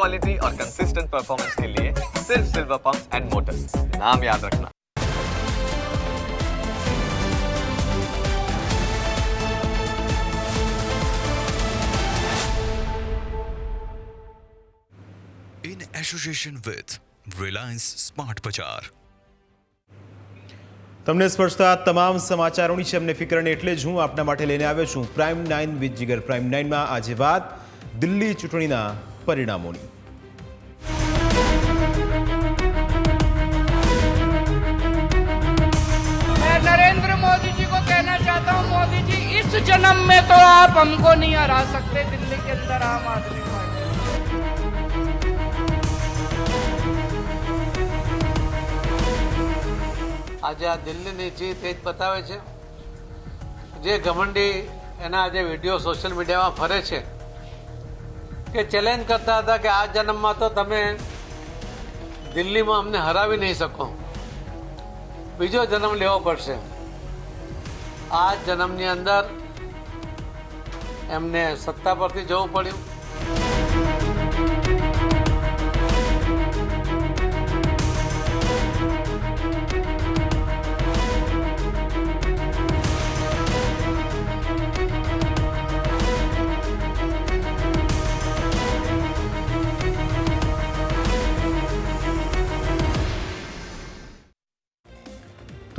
Quality और consistent performance के लिए सिर्फ सिल्वर पंप्स एंड मोटर्स नाम याद रखना in association with Reliance Smart Bazaar. તમને સ્પર્શતા તમામ સમાચારોની છે એમને ફિકરને એટલે જ હું આપના માટે લઈને આવ્યો છું prime nine with Jigar prime નાઇનમાં આજે વાત દિલ્હી ચૂંટણીના પરિણામોની मैं नरेंद्र मोदी जी को कहना चाहता हूं मोदी जी इस जन्म में तो आप हमको नहीं हरा सकते दिल्ली के अंदर आम आदमी पार्टी આજે આ દિલ્હીની જીત એ જ બતાવે છે જે ઘમંડી એના આજે વિડીયો સોશિયલ મીડિયામાં ફરે છે કે ચેલેન્જ કરતા હતા કે આ જન્મમાં તો તમે દિલ્હીમાં અમને હરાવી નહીં શકો. બીજો જન્મ લેવો પડશે. આ જન્મની અંદર એમને સત્તા પરથી જવું પડ્યું.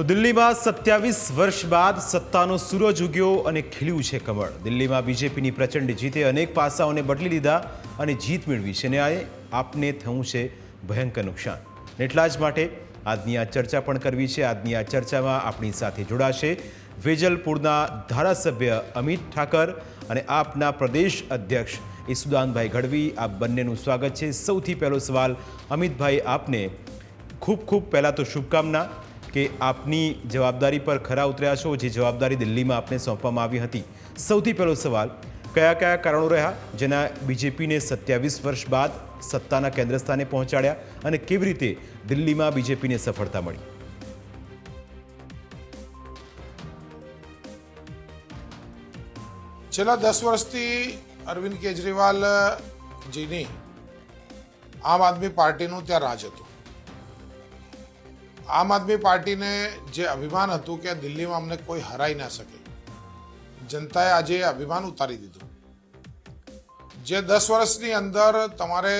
તો દિલ્હીમાં સત્યાવીસ વર્ષ બાદ સત્તાનો સૂરજ ઉગ્યો અને ખીલ્યું છે કમળ. દિલ્હીમાં બીજેપીની પ્રચંડ જીતે અનેક પાસાઓને બદલી લીધા અને જીત મેળવી છે. અને આ આપને થયું છે ભયંકર નુકસાન. એટલા જ માટે આજની આ ચર્ચા પણ કરવી છે. આજની આ ચર્ચામાં આપણી સાથે જોડાશે વેજલપુરના ધારાસભ્ય અમિત ઠાકર અને આપના પ્રદેશ અધ્યક્ષ ઈસુદાનભાઈ ગઢવી. આ બંનેનું સ્વાગત છે. સૌથી પહેલો સવાલ, અમિતભાઈ, આપને ખૂબ ખૂબ પહેલાં તો શુભકામના. કે આપની જવાબદારી પર ખરા ઉતર્યા છો, જે જવાબદારી દિલ્હીમાં આપને સોંપવામાં આવી હતી. સૌથી પહેલો સવાલ, કયા કયા કારણો રહ્યા જેના બીજેપીને સત્યાવીસ વર્ષ બાદ સત્તાના કેન્દ્ર સ્થાને પહોંચાડ્યા અને કેવી રીતે દિલ્હીમાં બીજેપીને સફળતા મળી? છેલ્લા દસ વર્ષથી અરવિંદ કેજરીવાલ જીની આમ આદમી પાર્ટીનું ત્યાં રાજ હતું. આમ આદમી પાર્ટીને જે અભિમાન હતું કે દિલ્હીમાં અમને કોઈ હરાઈ ના શકે, જનતાએ આજે અભિમાન ઉતારી દીધું. જે દસ વર્ષની અંદર તમારે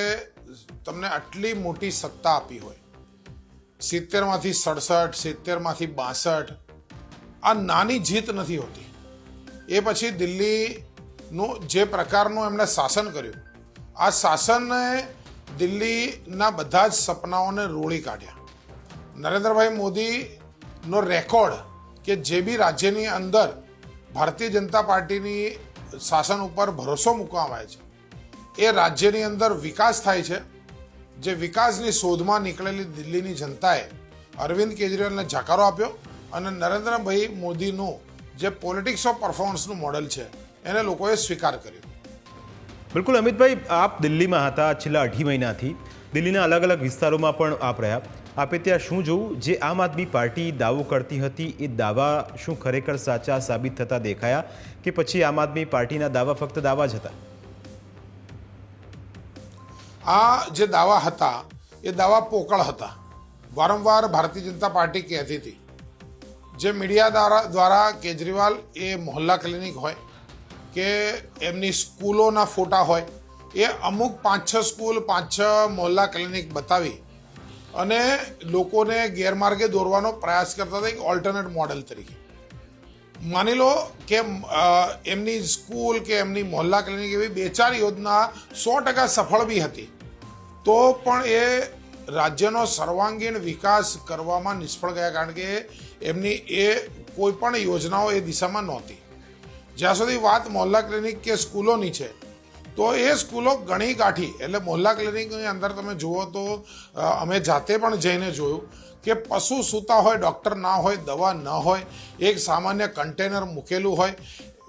તમને આટલી મોટી સત્તા આપી હોય, સિત્તેરમાંથી સડસઠ, સિત્તેરમાંથી બાસઠ, આ નાની જીત નથી હોતી. એ પછી દિલ્હીનું જે પ્રકારનું એમણે શાસન કર્યું, આ શાસને દિલ્હીના બધા જ સપનાઓને રોળી કાઢ્યા. નરેન્દ્રભાઈ મોદીનો રેકોર્ડ કે જે બી રાજ્યની અંદર ભારતીય જનતા પાર્ટીની શાસન ઉપર ભરોસો મૂકવામાં આવે છે, એ રાજ્યની અંદર વિકાસ થાય છે. જે વિકાસની શોધમાં નીકળેલી દિલ્હીની જનતાએ અરવિંદ કેજરીવાલને જાકારો આપ્યો અને નરેન્દ્રભાઈ મોદીનું જે પોલિટિક્સ ઓફ પરફોર્મન્સનું મોડલ છે, એને લોકોએ સ્વીકાર કર્યો. બિલકુલ અમિતભાઈ, આપ દિલ્હીમાં હતા છેલ્લા અઢી મહિનાથી. દિલ્હીના અલગ અલગ વિસ્તારોમાં પણ આપ રહ્યા. આપે ત્યાં શું જોવું? જે આમ આદમી પાર્ટી દાવો કરતી હતી, એ દાવા શું ખરેખર સાચા સાબિત થતા દેખાયા કે પછી આમ આદમી પાર્ટીના દાવા ફક્ત દાવા જ હતા? આ જે દાવા હતા, એ દાવા પોકળ હતા. વારંવાર ભારતીય જનતા પાર્ટી કહેતી હતી. જે મીડિયા દ્વારા દ્વારા કેજરીવાલ એ મોહલ્લા ક્લિનિક હોય કે એમની સ્કૂલોના ફોટા હોય, એ અમુક પાંચ છ સ્કૂલ, પાંચ છ મોહલ્લા ક્લિનિક બતાવી અને લોકોને ગેરમાર્ગે દોરવાનો પ્રયાસ કરતા હતા એક ઓલ્ટરનેટ મોડેલ તરીકે. માની લો કે એમની સ્કૂલ કે એમની મોહલ્લા ક્લિનિક એવી બે ચાર યોજના સો ટકા સફળ બી હતી, તો પણ એ રાજ્યનો સર્વાંગીણ વિકાસ કરવામાં નિષ્ફળ ગયા કારણ કે એમની એ કોઈ પણ યોજનાઓ એ દિશામાં નહોતી. જ્યાં સુધી વાત મોહલ્લા ક્લિનિક કે સ્કૂલોની છે તો એ સ્કૂલો ઘણી કાઠી. એટલે મોહલ્લા ક્લિનિકની અંદર તમે જુઓ તો અમે જાતે પણ જઈને જોયું કે પશુ સૂતા હોય, ડૉક્ટર ના હોય, દવા ન હોય, એક સામાન્ય કન્ટેનર મૂકેલું હોય.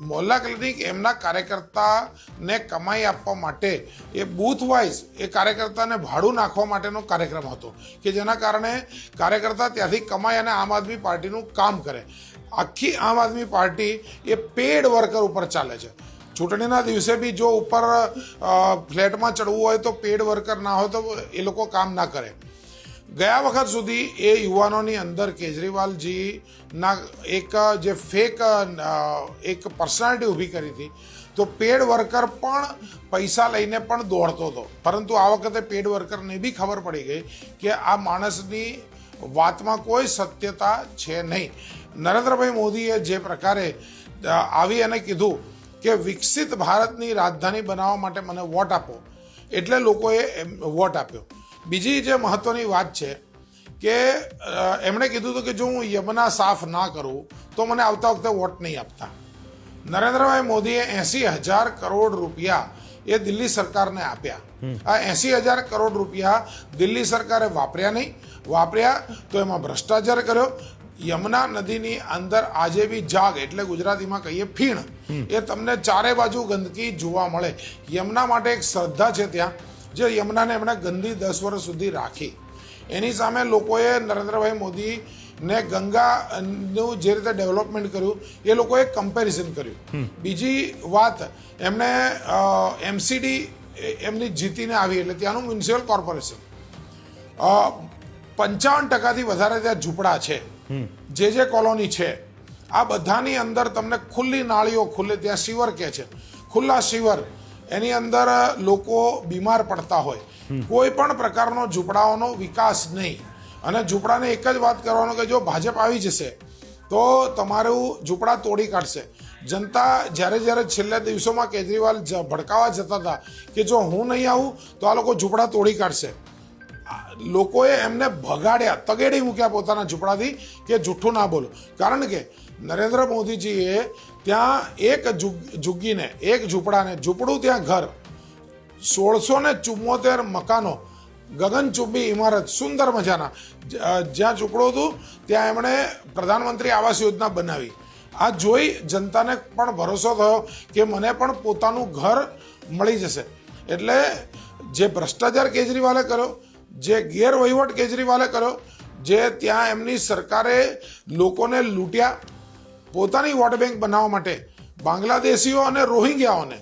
મોહલ્લા ક્લિનિક એમના કાર્યકર્તાને કમાઈ આપવા માટે એ બૂથ વાઇઝ એ કાર્યકર્તાને ભાડું નાખવા માટેનો કાર્યક્રમ હતો કે જેના કારણે કાર્યકર્તા ત્યાંથી કમાય અને આમ આદમી પાર્ટીનું કામ કરે. આખી આમ આદમી પાર્ટી એ પેડ વર્કર ઉપર ચાલે છે. ચૂંટણીના દિવસે બી જો ઉપર ફ્લેટમાં ચડવું હોય તો પેડ વર્કર ના હોય તો એ લોકો કામ ના કરે. ગયા વખત સુધી એ યુવાનોની અંદર કેજરીવાલજીના એક, જે ફેક એક પર્સનાલિટી ઊભી કરી હતી, તો પેડ વર્કર પણ પૈસા લઈને પણ દોડતો હતો. પરંતુ આ વખતે પેડ વર્કરને બી ખબર પડી ગઈ કે આ માણસની વાતમાં કોઈ સત્યતા છે નહીં. નરેન્દ્રભાઈ મોદીએ જે પ્રકારે આવી અને કીધું કે વિકસિત ભારતની રાજધાની બનાવવા માટે મને વોટ આપો. એટલે લોકોએ વોટ આપ્યો. બીજી જે મહત્વની વાત છે કે એમણે કીધું હતું કે જો હું યમુના સાફ ના કરું તો મને આવતા વખતે વોટ નહીં આપતા. નરેન્દ્રભાઈ મોદીએ એસી હજાર કરોડ રૂપિયા એ દિલ્હી સરકારને આપ્યા. આ એસી હજાર કરોડ રૂપિયા દિલ્હી સરકારે વાપર્યા નહીં. વાપર્યા તો એમાં ભ્રષ્ટાચાર કર્યો યમુના નદીની અંદર આજે બી જાગ એટલે ગુજરાતીમાં કહીએ ફીણ. એ તમને ચારે બાજુ ગંદકી જોવા મળે. યમુના માટે એક શ્રદ્ધા છે ત્યાં જે યમુનાને એમણે ગંદી દસ વર્ષ સુધી રાખી. એની સામે લોકોએ નરેન્દ્રભાઈ મોદી ને ગંગાનું જે રીતે ડેવલપમેન્ટ કર્યું એ લોકોએ કમ્પેરિઝન કર્યું. બીજી વાત એમણે એમસીડી એમની જીતીને આવી એટલે ત્યાંનું મ્યુનિસિપલ કોર્પોરેશન. પંચાવન ટકાથી વધારે ત્યાં ઝૂંપડા છે. જે જે કોલોની છે, આ બધાની અંદર તમને ખુલ્લી નાળીઓ ખુલ્લે, ત્યાં શિવર કે છે. ખુલ્લા શિવર એની અંદર લોકો બીમાર પડતા હોય. કોઈ પણ પ્રકારનો ઝૂંપડાઓનો વિકાસ નહીં. અને ઝૂંપડાને એક જ વાત કરવાનો કે જો ભાજપ આવી જશે, તો તમારું ઝૂંપડા તોડી કાઢશે. જનતા જ્યારે જ્યારે છેલ્લા દિવસોમાં કેજરીવાલ ભડકાવા જતા હતા કે જો હું નહીં આવું, તો આ લોકો ઝૂંપડા તોડી કાઢશે. લોકોએ એમને ભગાડ્યા, તગેડી મૂક્યા પોતાના ઝૂંપડાથી કે જૂઠું ના બોલો. કારણ કે નરેન્દ્ર મોદીજીએ ત્યાં એક ઝુગ- ઝુગ્ગીને એક ઝૂંપડાને, ઝૂંપડું ત્યાં ઘર, સોળસો ને ચુમ્મોતેર મકાનો ગગનચુંબી ઇમારત, સુંદર મજાના જ્યાં ઝૂંપડું હતું, ત્યાં એમણે પ્રધાનમંત્રી આવાસ યોજના બનાવી. આ જોઈ જનતાને પણ ભરોસો થયો કે મને પણ પોતાનું ઘર મળી જશે. એટલે જે ભ્રષ્ટાચાર કેજરીવાલે કર્યો જે ગેરવહીવટ કેજરીવાલે કર્યો, જે ત્યાં એમની સરકારે લોકોને લૂંટ્યા, પોતાની વોટ બેંક બનાવવા માટે બાંગ્લાદેશીઓ અને રોહિંગ્યાઓને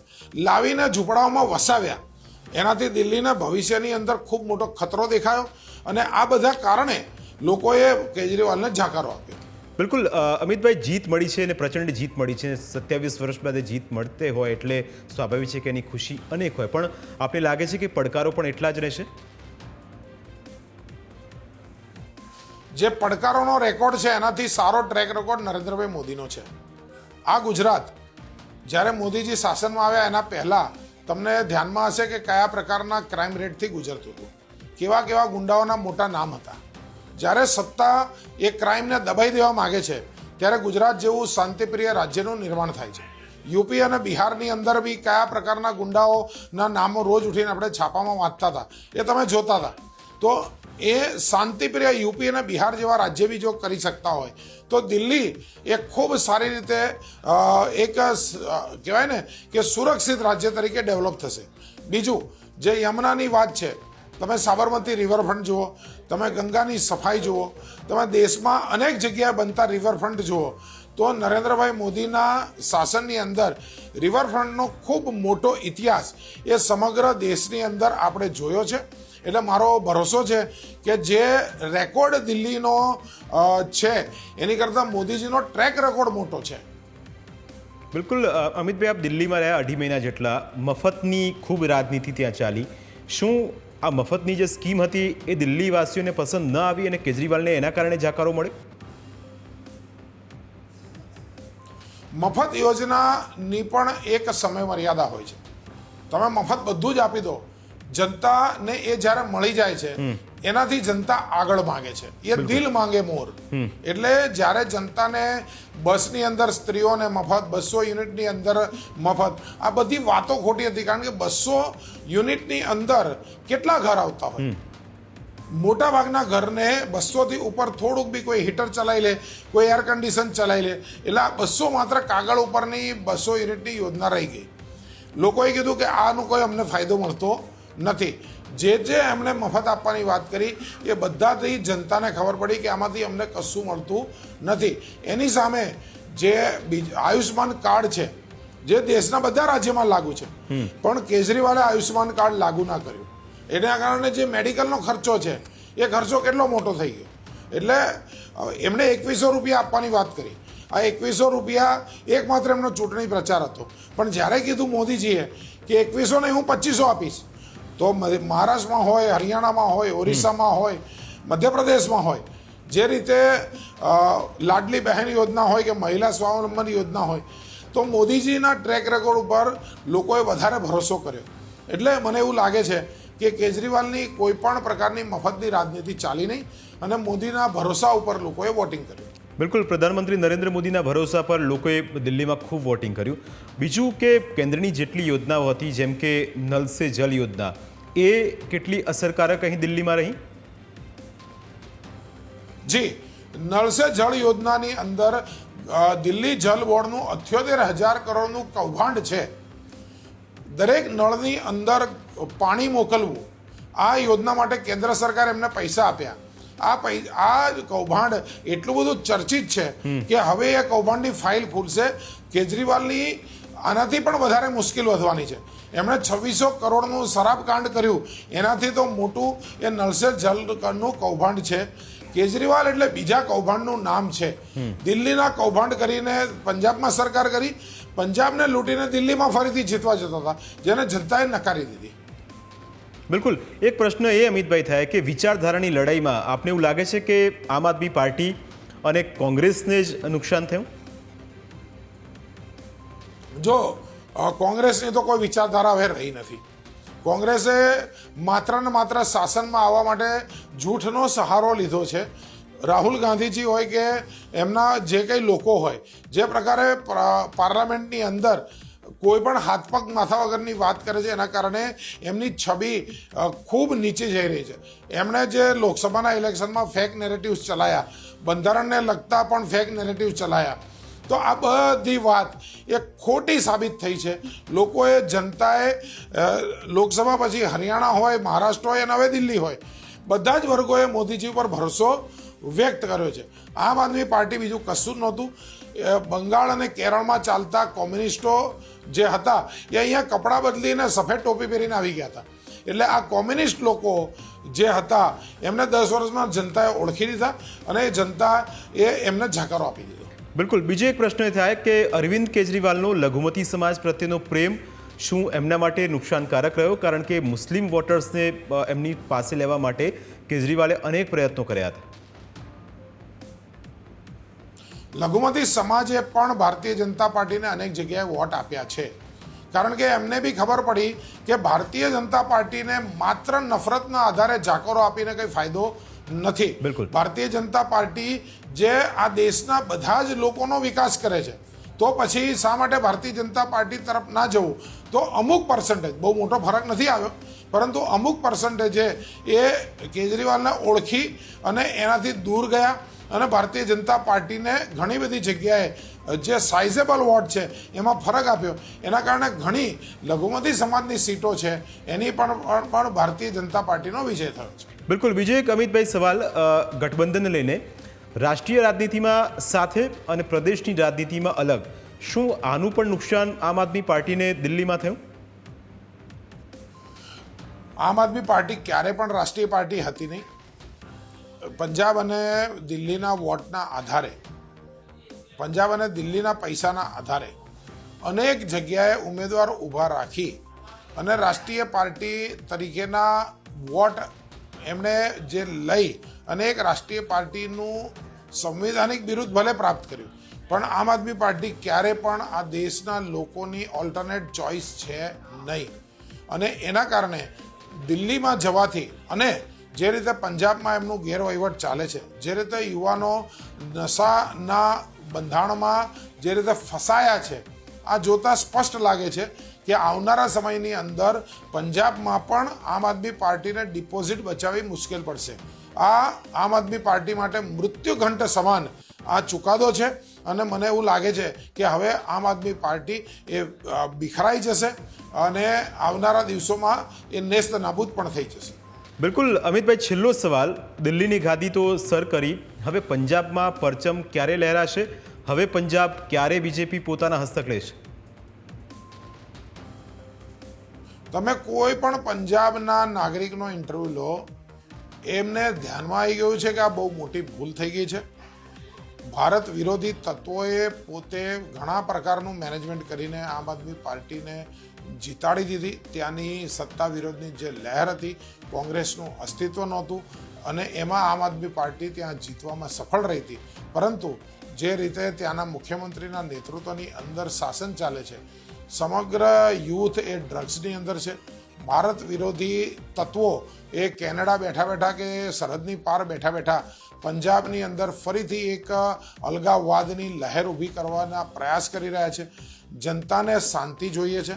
લાવીને ઝૂંપડાઓમાં વસાવ્યા. એનાથી દિલ્હીના ભવિષ્યની અંદર ખૂબ મોટો ખતરો દેખાયો અને આ બધા કારણે લોકોએ કેજરીવાલને જાકારો આપ્યો. બિલકુલ અમિતભાઈ, જીત મળી છે અને પ્રચંડ જીત મળી છે. સત્યાવીસ વર્ષ બાદ જીત મળતે હોય એટલે સ્વાભાવિક છે કે એની ખુશી અનેક હોય. પણ આપણે લાગે છે કે પડકારો પણ એટલા જ રહેશે? જે પડકારોનો રેકોર્ડ છે, એનાથી સારો ટ્રેક રેકોર્ડ નરેન્દ્રભાઈ મોદીનો છે. આ ગુજરાત, જ્યારે મોદીજી શાસનમાં આવ્યા એના પહેલાં, તમને ધ્યાનમાં હશે કે કયા પ્રકારના ક્રાઇમ રેટથી ગુજરતું હતું. કેવા કેવા ગુંડાઓના મોટા નામ હતા. જ્યારે સત્તા એ ક્રાઇમને દબાઈ દેવા માગે છે, ત્યારે ગુજરાત જેવું શાંતિપ્રિય રાજ્યનું નિર્માણ થાય છે. યુપી અને બિહારની અંદર બી કયા પ્રકારના ગુંડાઓના નામો રોજ ઉઠીને આપણે છાપામાં વાંચતા હતા, એ તમે જોતા હતા. તો એ શાંતિપ્રિય યુપી અને બિહાર જેવા રાજ્ય બી જો કરી શકતા હોય, તો દિલ્હી એ ખૂબ સારી રીતે એક કહેવાય ને કે સુરક્ષિત રાજ્ય તરીકે ડેવલપ થશે. બીજું, જે યમુનાની વાત છે, તમે સાબરમતી રિવરફ્રન્ટ જુઓ, તમે ગંગાની સફાઈ જુઓ, તમે દેશમાં અનેક જગ્યાએ બનતા રિવરફ્રન્ટ જુઓ, તો નરેન્દ્રભાઈ મોદીના શાસનની અંદર રિવરફ્રન્ટનો ખૂબ મોટો ઇતિહાસ એ સમગ્ર દેશની અંદર આપણે જોયો છે. એટલે મારો ભરોસો છે કે જે રેકોર્ડ દિલ્હીનો છે એની કરતાં મોદીજીનો ટ્રેક રેકોર્ડ મોટો છે. બિલકુલ અમિતભાઈ આપ દિલ્હીમાં રહ્યા અઢી મહિના જેટલા. મફતની ખૂબ રાજનીતિ ત્યાં ચાલી. શું આ મફતની જે સ્કીમ હતી એ દિલ્હીવાસીઓને પસંદ ન આવી અને કેજરીવાલને એના કારણે જાકારો મળ્યો? મફત યોજનાની પણ એક સમય મર્યાદા હોય છે. તમે મફત બધું જ આપી દો. જનતાને એ જ્યારે મળી જાય છે એનાથી જનતા આગળ માંગે છે. એ દિલ માંગે મોર. એટલે જ્યારે જનતાને બસની અંદર સ્ત્રીઓને મફત બસો યુનિટની અંદર મફત આ બધી વાતો ખોટી હતી કારણ કે બસો યુનિટની અંદર કેટલા ઘર આવતા હોય? મોટા ભાગના ઘરને બસોથી ઉપર થોડુંક બી કોઈ હીટર ચલાવી લે કોઈ એર કન્ડિશન ચલાવી લે એટલે આ બસો માત્ર કાગળ ઉપરની બસો યુનિટની યોજના રહી ગઈ. લોકોએ કીધું કે આનો કોઈ અમને ફાયદો મળતો નથી. જે જે એમણે મફત આપવાની વાત કરી એ બધાથી જનતાને ખબર પડી કે આમાંથી અમને કશું મળતું નથી. એની સામે જે બીજ આયુષ્માન કાર્ડ છે જે દેશના બધા રાજ્યમાં લાગુ છે પણ કેજરીવાલે આયુષ્યમાન કાર્ડ લાગુ ના કર્યું. એના કારણે જે મેડિકલનો ખર્ચો છે એ ખર્ચો કેટલો મોટો થઈ ગયો. એટલે એમણે એકવીસો રૂપિયા આપવાની વાત કરી. આ એકવીસો રૂપિયા એકમાત્ર એમનો ચૂંટણી પ્રચાર હતો. પણ જ્યારે કીધું મોદીજીએ કે એકવીસો નહીં હું પચીસો આપીશ. તો મહારાષ્ટ્રમાં હોય, હરિયાણામાં હોય, ઓરિસ્સામાં હોય, મધ્યપ્રદેશમાં હોય, જે રીતે લાડલી બહેન યોજના હોય કે મહિલા સ્વાવલંબન યોજના હોય, તો મોદીજીના ટ્રેક રેકોર્ડ ઉપર લોકોએ વધારે ભરોસો કર્યો. એટલે મને એવું લાગે છે કે કેજરીવાલની કોઈ પણ પ્રકારની મફતની રાજનીતિ ચાલી નહીં અને મોદીના ભરોસા ઉપર લોકોએ વોટિંગ કર્યું. બિલકુલ, પ્રધાનમંત્રી નરેન્દ્ર મોદીના ભરોસા પર લોકોએ દિલ્હીમાં ખૂબ વોટિંગ કર્યું. બીજું કે કેન્દ્રની જેટલી યોજનાઓ હતી, જેમ કે નલ સે જલ યોજના, એ કેટલી અસરકારક અહીં દિલ્હીમાં રહી? જી નળ સે જળ યોજનાની અંદર દિલ્હી જલ બોર્ડનું અઠ્યોતેર હજાર કરોડનું કૌભાંડ છે. દરેક નળની અંદર પાણી મોકલવું, આ યોજના માટે કેન્દ્ર સરકાર એમને પૈસા આપ્યા. આ આ કૌભાંડ એટલું બધું ચર્ચિત છે કે હવે એ કૌભાંડની ફાઇલ ખુલશે. કેજરીવાલની આનાથી પણ વધારે મુશ્કેલ વધવાની છે. એમણે છવ્વીસો કરોડનું શરાબકાંડ કર્યું. એનાથી તો મોટું એ નળસે જલનું કૌભાંડ છે. કેજરીવાલ એટલે બીજા કૌભાંડનું નામ છે. દિલ્હીના કૌભાંડ કરીને પંજાબમાં સરકાર કરી. પંજાબને લૂંટીને દિલ્હીમાં ફરીથી જીતવા જતા હતા. જેને જનતાએ નકારી દીધી. બિલકુલ. એક પ્રશ્ન એ, અમિતભાઈ, થાય કે વિચારધારાની લડાઈમાં આપને એવું લાગે છે કે આમ આદમી પાર્ટી અને કોંગ્રેસને જ નુકસાન થયું? જો કોંગ્રેસની તો કોઈ વિચારધારા હવે રહી નથી. કોંગ્રેસે માત્ર ને માત્ર શાસનમાં આવવા માટે જૂઠનો સહારો લીધો છે. રાહુલ ગાંધીજી હોય કે એમના જે કંઈ લોકો હોય, જે પ્રકારે પાર્લામેન્ટની અંદર કોઈ પણ હાથ પગ, માથા વગરની વાત કરે છે, એના કારણે એમની છબી ખૂબ નીચે જઈ રહી છે. એમણે જે લોકસભાના ઇલેક્શનમાં ફેક નેરેટિવ્સ ચલાયા, બંધારણને લગતા પણ ફેક નેરેટિવ્સ ચલાયા, તો આ બધી વાત એ ખોટી સાબિત થઈ છે. લોકોએ જનતાએ લોકસભા પછી હરિયાણા હોય, મહારાષ્ટ્ર હોય, અને હવે દિલ્હી હોય, બધા જ વર્ગોએ મોદીજી ઉપર ભરોસો વ્યક્ત કર્યો છે. આમ આદમી પાર્ટી બીજું કશું જ નહોતું. બંગાળ અને કેરળમાં ચાલતા કોમ્યુનિસ્ટો જે હતા, એ અહીંયા કપડાં બદલીને સફેદ ટોપી પહેરીને આવી ગયા હતા. એટલે આ કોમ્યુનિસ્ટ લોકો જે હતા, એમને દસ વર્ષમાં જનતાએ ઓળખી લીધા અને એ જનતા એ એમને જાકારો આપી દીધો. બિલકુલ. બીજો એક પ્રશ્ન એ થાય કે અરવિંદ કેજરીવાલનો લઘુમતી સમાજ પ્રત્યેનો પ્રેમ શું એમના માટે નુકસાનકારક રહ્યો? કારણ કે મુસ્લિમ વોટર્સને એમની પાસે લેવા માટે કેજરીવાલે અનેક પ્રયત્નો કર્યા હતા. લઘુમતી સમાજે પણ ભારતીય જનતા પાર્ટીને અનેક જગ્યાએ વોટ આપ્યા છે. કારણ કે એમને બી ખબર પડી કે ભારતીય જનતા પાર્ટીને માત્ર નફરતના આધારે જાકરો આપીને કંઈ ફાયદો નથી. બિલકુલ. ભારતીય જનતા પાર્ટી જે આ દેશના બધા જ લોકોનો વિકાસ કરે છે તો પછી શા માટે ભારતીય જનતા પાર્ટી તરફ ના જવું? તો અમુક પર્સન્ટેજ બહુ મોટો ફરક નથી આવ્યો પરંતુ અમુક પર્સન્ટેજ એ કેજરીવાલને ઓળખી અને એનાથી દૂર ગયા. અને ભારતીય જનતા પાર્ટીને ઘણી બધી જગ્યાએ જે સાઇઝેબલ વોટ છે એમાં ફરક આપ્યો. એના કારણે ઘણી લઘુમતી સમાજની સીટો છે એની પણ પણ ભારતીય જનતા પાર્ટીનો વિજય થયો છે. બિલકુલ. બીજો એક અમિતભાઈ સવાલ ગઠબંધનને લઈને. રાષ્ટ્રીય રાજનીતિમાં સાથે અને પ્રદેશની રાજનીતિમાં અલગ. શું આનું પણ નુકસાન આમ આદમી પાર્ટીને દિલ્હીમાં થયું? આમ આદમી પાર્ટી ક્યારે પણ રાષ્ટ્રીય પાર્ટી હતી નહીં. પંજાબ અને દિલ્હીના વોટના આધારે, પંજાબ અને દિલ્હીના પૈસાના આધારે અનેક જગ્યાએ ઉમેદવાર ઊભા રાખી અને રાષ્ટ્રીય પાર્ટી તરીકેના વોટ એમણે જે લઈ અને એક રાષ્ટ્રીય પાર્ટીનું સંવિધાનિક બિરુદ ભલે પ્રાપ્ત કર્યું, પણ આમ આદમી પાર્ટી ક્યારે પણ આ દેશના લોકોની ઓલ્ટરનેટ ચોઇસ છે નહીં. અને એના કારણે દિલ્હીમાં જવાથી અને જે રીતે પંજાબમાં એમનું ગેરવહીવટ ચાલે છે, જે રીતે યુવાનો નશાના બંધાણમાં જે રીતે ફસાયા છે, આ જોતા સ્પષ્ટ લાગે છે કે આવનારા સમયની અંદર પંજાબમાં પણ આમ આદમી પાર્ટીને ડિપોઝિટ બચાવવી મુશ્કેલ પડશે. આ આમ આદમી પાર્ટી માટે મૃત્યુ ઘંટ સમાન આ ચુકાદો છે અને મને એવું લાગે છે કે હવે આમ આદમી પાર્ટી એ બિખરાઈ જશે અને આવનારા દિવસોમાં એ નેસ્ત નાબૂદ પણ થઈ જશે. બિલકુલ, અમિતભાઈ, છેલ્લો સવાલ. દિલ્હીની ગાદી તો સર કરી. હવે પંજાબમાં પરચમ ક્યારે લહેરાશે? હવે પંજાબ ક્યારે બીજેપી પોતાના હસ્તક લેશે? તમે કોઈ પણ પંજાબના નાગરિકનો ઇન્ટરવ્યૂ લો, એમને ધ્યાનમાં આવી ગયું છે કે આ બહુ મોટી ભૂલ થઈ ગઈ છે. ભારત વિરોધી તત્વોએ પોતે ઘણા પ્રકારનું મેનેજમેન્ટ કરીને આમ આદમી પાર્ટીને જીતાડી દીધી. ત્યાંની સત્તા વિરોધની જે લહેર હતી, કોંગ્રેસનું અસ્તિત્વ નહોતું અને એમાં આમ આદમી પાર્ટી ત્યાં જીતવામાં સફળ રહી હતી. પરંતુ જે રીતે ત્યાંના મુખ્યમંત્રીના નેતૃત્વની અંદર શાસન ચાલે છે, સમગ્ર યુથ એ ડ્રગ્સની અંદર છે. ભારત વિરોધી તત્વો એ કેનેડા બેઠા બેઠા કે સરહદની પાર બેઠા બેઠા પંજાબની અંદર ફરીથી એક અલગાવવાદની લહેર ઊભી કરવાના પ્રયાસ કરી રહ્યા છે. જનતાને શાંતિ જોઈએ છે.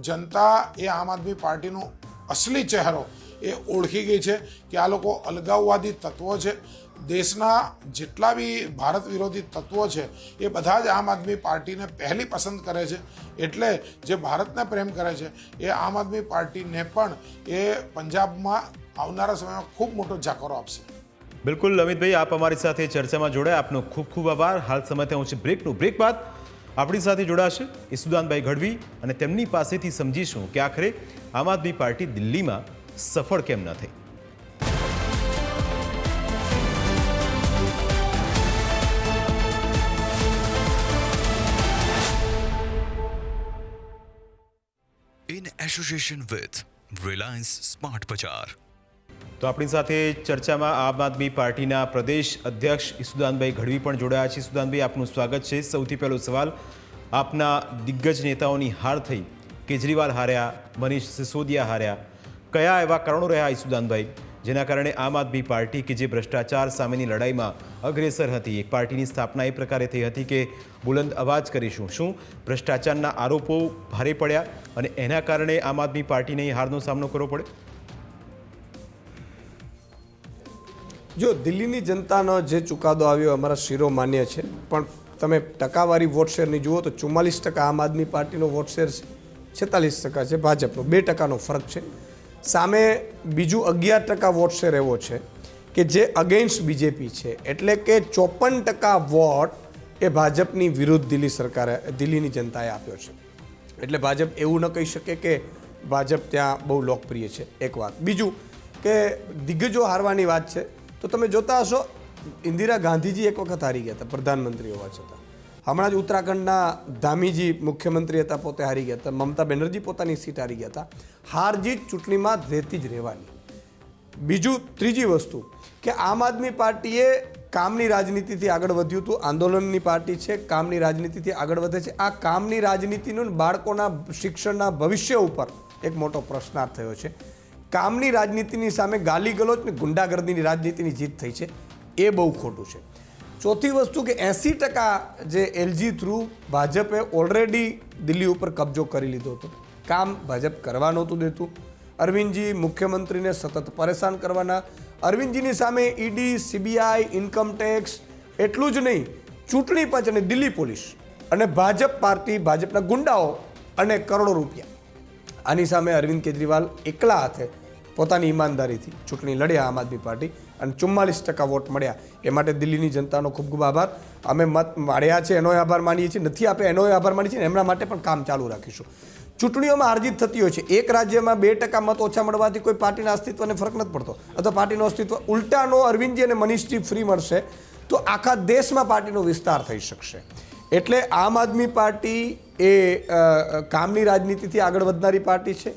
જનતા એ આમ આદમી પાર્ટીનો અસલી ચહેરો એ ઓળખી ગઈ છે કે આ લોકો અલગાવવાદી તત્વો છે. દેશના જેટલા બી ભારત વિરોધી તત્વો છે એ બધા જ આમ આદમી પાર્ટીને પહેલી પસંદ કરે છે. એટલે જે ભારતને પ્રેમ કરે છે એ આમ આદમી પાર્ટીને પણ એ પંજાબમાં આવનારા સમયમાં ખૂબ મોટો જાકરો આપશે. બિલકુલ અમિતભાઈ, આપ અમારી સાથે ચર્ચામાં જોડાયા. આપનો ખૂબ ખૂબ આભાર. હાલ સમય હું છે બ્રેકનું. બ્રેક બાદ આપણી સાથે જોડાશે ઈસુદાનભાઈ ગઢવી અને તેમની પાસેથી સમજીશું કે આખરે આમ આદમી પાર્ટી દિલ્હીમાં સફળ કેમ ન થઈ In association with Reliance Smart Bazaar. તો આપણી સાથે ચર્ચામાં આમ આદમી પાર્ટીના પ્રદેશ અધ્યક્ષ ઈસુદાનભાઈ ગઢવી પણ જોડાયા છે. ઈસુદાનભાઈ, આપનું સ્વાગત છે. સૌથી પહેલો સવાલ, આપના દિગ્ગજ નેતાઓની હાર થઈ, કેજરીવાલ હાર્યા, મનીષ સિસોદિયા હાર્યા, કયા એવા કારણો રહ્યા ઈસુદાનભાઈ, જેના કારણે આમ આદમી પાર્ટી કે જે ભ્રષ્ટાચાર સામેની લડાઈમાં અગ્રેસર હતી, એક પાર્ટીની સ્થાપના એ પ્રકારે થઈ હતી કે બુલંદ અવાજ કરીશું? શું ભ્રષ્ટાચારના આરોપો ભારે પડ્યા અને એના કારણે આમ આદમી પાર્ટીને હારનો સામનો કરવો પડે જો દિલ્હીની જનતાનો જે ચુકાદો આવ્યો અમારા શિરો માન્ય છે, પણ તમે ટકાવારી વોટ શેરની જુઓ તો ચુમ્માલીસ ટકા આમ આદમી પાર્ટીનો વોટ શેર છે, છેતાલીસ ટકા છે ભાજપનો, બે ટકાનો ફરક છે. સામે બીજું અગિયાર ટકા વોટ શેર એવો છે કે જે અગેન્સ્ટ બીજેપી છે, એટલે કે ચોપન ટકા વોટ એ ભાજપની વિરુદ્ધ દિલ્હી સરકારે, દિલ્હીની જનતાએ આપ્યો છે. એટલે ભાજપ એવું ન કહી શકે કે ભાજપ ત્યાં બહુ લોકપ્રિય છે. એક વાત. બીજું કે દિગ્ગજો હારવાની વાત છે. તો તમે જોતા હશો, ઇન્દિરા ગાંધીજી એક વખત હારી ગયા હતા, પ્રધાનમંત્રી હોવા છતાં. હમણાં જ ઉત્તરાખંડના ધામીજી મુખ્યમંત્રી હતા, પોતે હારી ગયા હતા. મમતા બેનર્જી પોતાની સીટ હારી ગયા હતા. હાર જીત ચૂંટણીમાં રહેતી જ રહેવાની. બીજું, ત્રીજી વસ્તુ, કે આમ આદમી પાર્ટીએ કામની રાજનીતિથી આગળ વધ્યું હતું. આંદોલનની પાર્ટી છે, કામની રાજનીતિથી આગળ વધે છે. આ કામની રાજનીતિનું બાળકોના શિક્ષણના ભવિષ્ય ઉપર એક મોટો પ્રશ્નાર્થ થયો છે. કામની રાજનીતિની સામે ગાલી ગલોચ ને ગુંડાગર્દીની રાજનીતિની જીત થઈ છે. એ બહુ ખોટું છે. ચોથી વસ્તુ કે એંસી ટકા જે એલજી થ્રુ ભાજપે ઓલરેડી દિલ્હી ઉપર કબજો કરી લીધો હતો. કામ ભાજપ કરવા નહોતું દેતું. અરવિંદજી મુખ્યમંત્રીને સતત પરેશાન કરવાના. અરવિંદજીની સામે ઈડી, સીબીઆઈ ઇન્કમટેક્સ એટલું જ નહીં, ચૂંટણી પંચ અને દિલ્હી પોલીસ અને ભાજપ પાર્ટી, ભાજપના ગુંડાઓ અને કરોડો રૂપિયા. આની સામે અરવિંદ કેજરીવાલ એકલા હાથે પોતાની ઈમાનદારીથી ચૂંટણી લડ્યા આમ આદમી પાર્ટી અને ચુમ્માલીસ ટકા વોટ મળ્યા. એ માટે દિલ્હીની જનતાનો ખૂબ ખૂબ આભાર. અમે મત માળ્યા છે એનો આભાર માનીએ છીએ. નથી આપે એનો આભાર માનીએ છીએ એમના માટે પણ કામ ચાલુ રાખીશું. ચૂંટણીઓમાં હારજીત થતી હોય છે. એક રાજ્યમાં બે ટકા મત ઓછા મળવાથી કોઈ પાર્ટીના અસ્તિત્વને ફરક નથી પડતો. અથવા પાર્ટીનું અસ્તિત્વ ઉલટાનો અરવિંદજી અને મનીષજી ફ્રી મળશે તો આખા દેશમાં પાર્ટીનો વિસ્તાર થઈ શકશે. એટલે આમ આદમી પાર્ટી એ કામની રાજનીતિથી આગળ વધનારી પાર્ટી છે,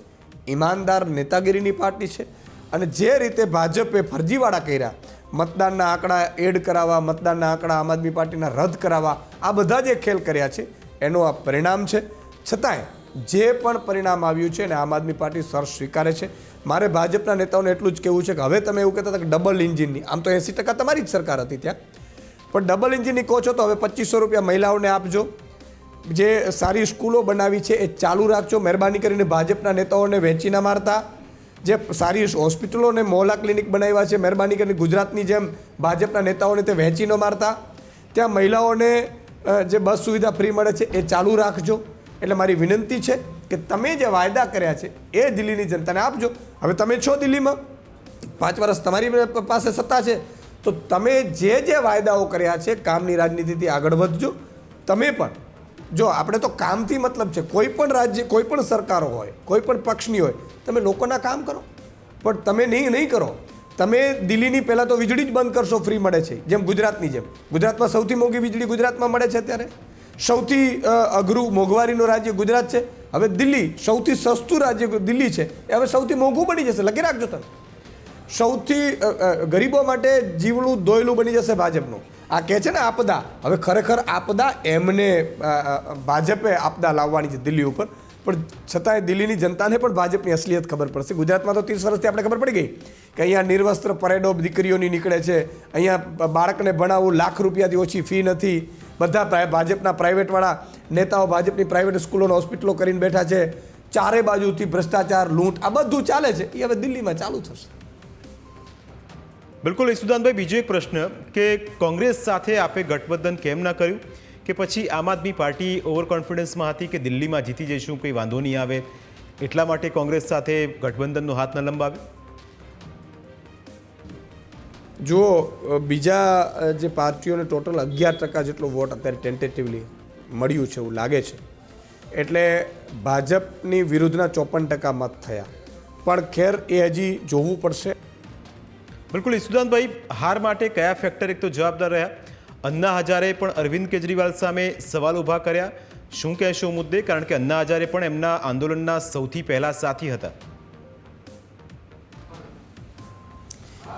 ઈમાનદાર નેતાગીરીની પાર્ટી છે અને જે રીતે ભાજપે ફરજીવાળા કર્યા, મતદાનના આંકડા એડ કરાવવા, મતદાનના આંકડા આમ આદમી પાર્ટીના રદ કરાવવા, આ બધા જે ખેલ કર્યા છે, એનું આ પરિણામ છે. છતાંય જે પણ પરિણામ આવ્યું છે ને આમ આદમી પાર્ટી સર સ્વીકારે છે, મારે ભાજપના નેતાઓને એટલું જ કહેવું છે કે હવે તમે એવું કહેતા હતા કે ડબલ એન્જિનની આમ તો એંસી ટકા તમારી જ સરકાર હતી ત્યાં. પણ ડબલ એન્જિનની છો તો હવે પચીસો રૂપિયા મહિલાઓને આપજો. જે સારી સ્કૂલો બનાવી છે એ ચાલુ રાખજો. મહેરબાની કરીને ભાજપના નેતાઓને વેચી ના મારતા. જે સારી હોસ્પિટલો અને મોહલા ક્લિનિક બનાવ્યા છે, મહેરબાની કરીને ગુજરાતની જેમ ભાજપના નેતાઓને તે વેચી ન મારતા. ત્યાં મહિલાઓને જે બસ સુવિધા ફ્રી મળે છે એ ચાલુ રાખજો. એટલે મારી વિનંતી છે કે તમે જે વાયદા કર્યા છે એ દિલ્હીની જનતાને આપજો. હવે તમે છો દિલ્હીમાં? પાંચ વર્ષ તમારી પાસે સત્તા છે. તો તમે જે જે વાયદાઓ કર્યા છે કામની રાજનીતિથી આગળ વધજો. તમે પણ. જો આપણે તો કામથી મતલબ છે, કોઈ પણ રાજ્ય, કોઈ પણ સરકારો હોય, કોઈ પણ પક્ષની હોય, તમે લોકોના કામ કરો. પણ તમે નહીં નહીં કરો. તમે દિલ્હીની પહેલાં તો વીજળી જ બંધ કરશો, ફ્રી મળે છે, જેમ ગુજરાતની જેમ. ગુજરાતમાં સૌથી મોંઘી વીજળી ગુજરાતમાં મળે છે અત્યારે. સૌથી અઘરું મોંઘવારીનું રાજ્ય ગુજરાત છે. હવે દિલ્હી સૌથી સસ્તું રાજ્ય દિલ્હી છે. એ હવે સૌથી મોંઘું બની જશે. લખી રાખજો તમે. સૌથી ગરીબો માટે જીવડું દોયલું બની જશે ભાજપનું. આ કહે છે ને આપદા? હવે ખરેખર આપદા એમને ભાજપે આપદા લાવવાની છે દિલ્હી ઉપર. પણ છતાંય દિલ્હીની જનતાને પણ ભાજપની અસલિયત ખબર પડશે. ગુજરાતમાં તો ત્રીસ વર્ષથી આપણે ખબર પડી ગઈ કે અહીંયા નિર્વસ્ત્ર પરેડો દીકરીઓની નીકળે છે. અહીંયા બાળકને ભણાવવું લાખ રૂપિયાથી ઓછી ફી નથી. બધા ભાજપના પ્રાઇવેટવાળા નેતાઓ ભાજપની પ્રાઇવેટ સ્કૂલોનો હોસ્પિટલો કરીને બેઠા છે. ચારે બાજુથી ભ્રષ્ટાચાર, લૂંટ, આ બધું ચાલે છે. એ હવે દિલ્હીમાં ચાલુ થશે. બિલકુલ ઈસુદાનભાઈ બીજો એક પ્રશ્ન કે કોંગ્રેસ સાથે આપે ગઠબંધન કેમ ના કર્યું? કે પછી આમ આદમી પાર્ટી ઓવર કોન્ફિડન્સમાં હતી કે દિલ્હીમાં જીતી જઈશું, કંઈ વાંધો નહીં આવે, એટલા માટે કોંગ્રેસ સાથે ગઠબંધનનો હાથ ન લંબાવે? જુઓ, બીજા જે પાર્ટીઓને ટોટલ અગિયાર ટકા જેટલો વોટ અત્યારે ટેન્ટેટિવલી મળ્યું છે એવું લાગે છે. એટલે ભાજપની વિરુદ્ધના ચોપન ટકા મત થયા. પણ ખેર, એ હજી જોવું પડશે. બિલકુલ ઈસુદાનભાઈ હાર માટે કયા ફેક્ટર એક તો જવાબદાર રહ્યા? અન્ના હજારે પણ અરવિંદ કેજરીવાલ સામે સવાલ ઊભા કર્યા. શું કહેશો મુદ્દે? કારણ કે અન્ના હજારે પણ એમના આંદોલનના સૌથી પહેલા સાથી હતા.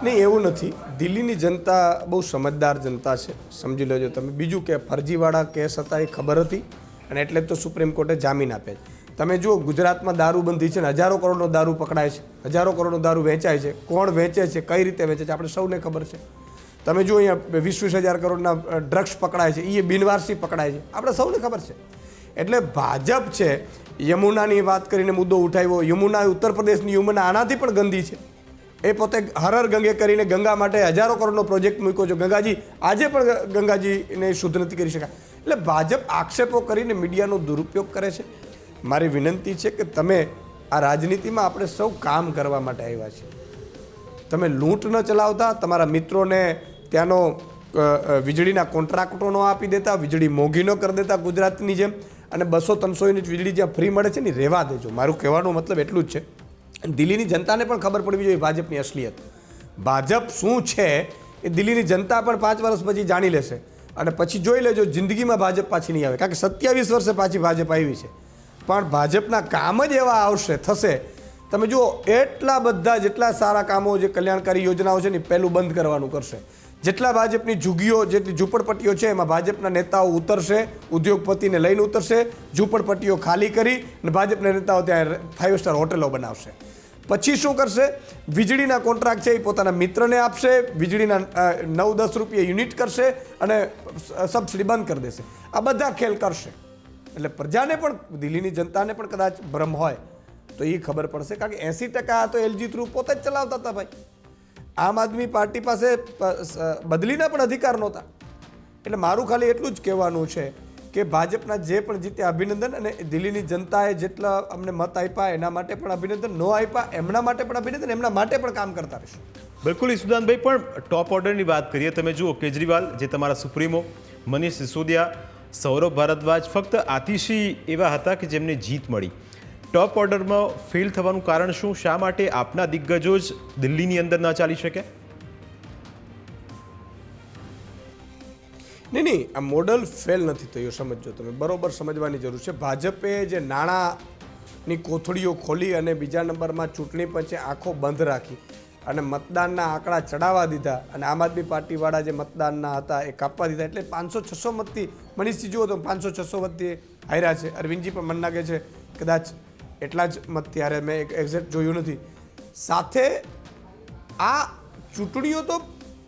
નહીં, એવું નથી. દિલ્હીની જનતા બહુ સમજદાર જનતા છે. સમજી લેજો તમે. બીજું કે ફરજીવાળા કેસ હતા એ ખબર હતી અને એટલે તો સુપ્રીમ કોર્ટે જામીન આપે છે. તમે જુઓ, ગુજરાતમાં દારૂબંધી છે ને હજારો કરોડનો દારૂ પકડાય છે, હજારો કરોડનો દારૂ વેચાય છે. કોણ વેચે છે, કઈ રીતે વેચે છે, આપણે સૌને ખબર છે. તમે જુઓ અહીંયા વીસ વીસ હજાર કરોડના ડ્રગ્સ પકડાય છે એ બિનવારસી પકડાય છે. આપણે સૌને ખબર છે. એટલે ભાજપ છે, યમુનાની વાત કરીને મુદ્દો ઉઠાવ્યો, યમુના ઉત્તર પ્રદેશની યમુના આનાથી પણ ગંદી છે. એ પોતે હરર ગંગે કરીને ગંગા માટે હજારો કરોડનો પ્રોજેક્ટ મૂક્યો છે. ગંગાજી, આજે પણ ગંગાજીને શુદ્ધ નથી કરી શકાય. એટલે ભાજપ આક્ષેપો કરીને મીડિયાનો દુરુપયોગ કરે છે. મારી વિનંતી છે કે તમે આ રાજનીતિમાં આપણે સૌ કામ કરવા માટે આવ્યા છીએ તમે લૂંટ ન ચલાવતા, તમારા મિત્રોને ત્યાંનો વીજળીના કોન્ટ્રાક્ટો ન આપી દેતા, વીજળી મોંઘી ન કરી દેતા ગુજરાતની જેમ. અને બસો ત્રણસો યુનિટ વીજળી જ્યાં ફ્રી મળે છે ને રહેવા દેજો. મારું કહેવાનો મતલબ એટલું જ છે. દિલ્હીની જનતાને પણ ખબર પડવી જોઈએ ભાજપની અસલિયત. ભાજપ શું છે એ દિલ્હીની જનતા પણ પાંચ વર્ષ પછી જાણી લેશે. અને પછી જોઈ લેજો, જિંદગીમાં ભાજપ પાછી નહીં આવે. કારણ કે સત્યાવીસ વર્ષે પાછી ભાજપ આવી છે. પણ ભાજપના કામ જ એવા આવશે, થશે. તમે જુઓ, એટલા બધા જેટલા સારા કામો જે કલ્યાણકારી યોજનાઓ છે ને પહેલું બંધ કરવાનું કરશે. જેટલા ભાજપની જુગીઓ, જેટલી ઝૂંપડપટ્ટીઓ છે, એમાં ભાજપના નેતાઓ ઉતરશે, ઉદ્યોગપતિને લઈને ઉતરશે, ઝૂંપડપટ્ટીઓ ખાલી કરી અને ભાજપના નેતાઓ ત્યાં ફાઇવ સ્ટાર હોટેલો બનાવશે. પછી શું કરશે? વીજળીના કોન્ટ્રાક્ટ છે એ પોતાના મિત્રને આપશે, વીજળીના નવ દસ રૂપિયા યુનિટ કરશે અને સબસિડી બંધ કરી દેશે. આ બધા ખેલ કરશે. એટલે પ્રજાને પણ, દિલ્હીની જનતાને પણ કદાચ ભ્રમ હોય, તો એ ખબર પડશે. કારણ કે એંસી ટકા તો એલજી થ્રુ પોતે જ ચલાવતા હતા ભાઈ. આમ આદમી પાર્ટી પાસે બદલીના પણ અધિકાર નહોતા. એટલે મારું ખાલી એટલું જ કહેવાનું છે કે ભાજપના જે પણ જીતે અભિનંદન અને દિલ્હીની જનતાએ જેટલા અમને મત આપ્યા, એના માટે પણ અભિનંદન. ન આપ્યા, એમના માટે પણ અભિનંદન, એમના માટે પણ કામ કરતા રહીશું. બિલકુલ ઈસુદાનભાઈ પણ ટોપ ઓર્ડરની વાત કરીએ, તમે જુઓ કેજરીવાલ, જે તમારા સુપ્રીમો, મનીષ સિસોદિયા સૌરભ ભારદ્વાજ ફક્ત આતિશી એવા હતા કે જેમને જીત મળી. ટોપ ઓર્ડરમાં ફેલ થવાનું કારણ શું? શા માટે આપના દિગ્ગજો જ દિલ્હીની અંદર ન ચાલી શકે? નહીં નહીં, આ મોડલ ફેલ નથી થયું સમજો તમે. બરોબર સમજવાની જરૂર છે. ભાજપે જે નાણાંની કોથળીઓ ખોલી અને બીજા નંબરમાં ચૂંટણી પંચે આંખો બંધ રાખી અને મતદાનના આંકડા ચડાવવા દીધા. અને આમ આદમી પાર્ટીવાળા જે મતદાનના હતા એ કાપવા દીધા. એટલે પાંચસો છસો મતથી મનીષજી, જુઓ તો પાંચસો છસો મતથી હાર્યા છે. અરવિંદજી પણ મન લાગે છે કદાચ એટલા જ મત ત્યારે મેં એક્ઝેક્ટ જોયું નથી. સાથે આ ચૂંટણીઓ તો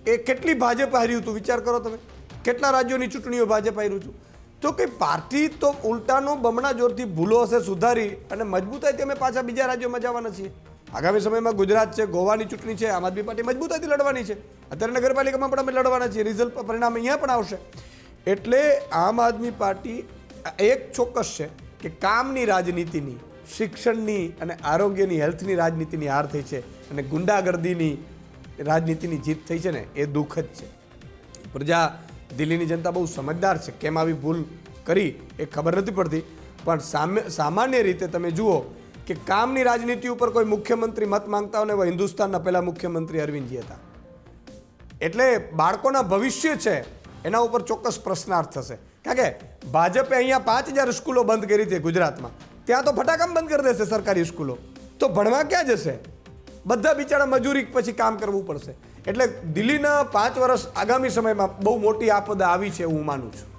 એ કેટલી ભાજપ હાર્યું હતું? વિચાર કરો તમે. કેટલા રાજ્યોની ચૂંટણીઓ ભાજપ હાર્યું હતું? તો કે પાર્ટી તો ઉલટાનો બમણા જોરથી ભૂલો હશે સુધારી અને મજબૂતાઈથી અમે પાછા બીજા રાજ્યોમાં જવાના છીએ. આગામી સમયમાં ગુજરાત છે, ગોવાની ચૂંટણી છે, આમ આદમી પાર્ટી મજબૂતાઈથી લડવાની છે. અત્યારે નગરપાલિકામાં પણ અમે લડવાના છીએ રિઝલ્ટ પરિણામ અહીંયા પણ આવશે. એટલે આમ આદમી પાર્ટી એક ચોક્કસ છે કે કામની રાજનીતિની, શિક્ષણની અને આરોગ્યની, હેલ્થની રાજનીતિની હાર થઈ છે અને ગુંડાગર્દીની રાજનીતિની જીત થઈ છે ને, એ દુઃખ જ છે. પ્રજા દિલ્હીની જનતા બહુ સમજદાર છે, કેમ આવી ભૂલ કરી એ ખબર નથી પડતી. પણ સામે સામાન્ય રીતે તમે જુઓ કે કામની રાજનીતિ ઉપર કોઈ મુખ્યમંત્રી મત માંગતા હોય એવા હિન્દુસ્તાનના પહેલા મુખ્યમંત્રી અરવિંદજી હતા. એટલે બાળકોના ભવિષ્ય છે, એના ઉપર ચોક્કસ પ્રશ્નાર્થ થશે. કારણ કે ભાજપે અહીંયા પાંચ હજાર સ્કૂલો બંધ કરી હતી ગુજરાતમાં. ત્યાં તો ફટાકામ બંધ કરી દેશે સરકારી સ્કૂલો. તો ભણવા ક્યાં જશે? બધા બિચારા મજૂરી પછી કામ કરવું પડશે. એટલે દિલ્હીના પાંચ વર્ષ આગામી સમયમાં બહુ મોટી આપદા આવી છે હું માનું છું.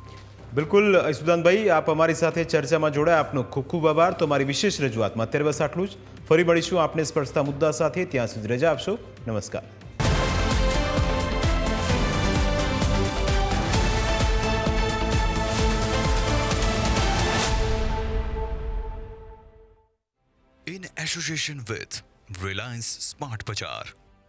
બિલકુલ ઈસુદાનભાઈ આપ અમારી સાથે ચર્ચામાં જોડાયા. આપનો ખૂબ ખૂબ આભાર. તો મારી વિશેષ રજૂઆતમાં અત્યારે બસ આટલું જ. ફરી મળીશું આપને સ્પર્શતા મુદ્દા સાથે. ત્યાં સુધી રજા આપશો. નમસ્કાર. In association with Reliance Smart Bazaar.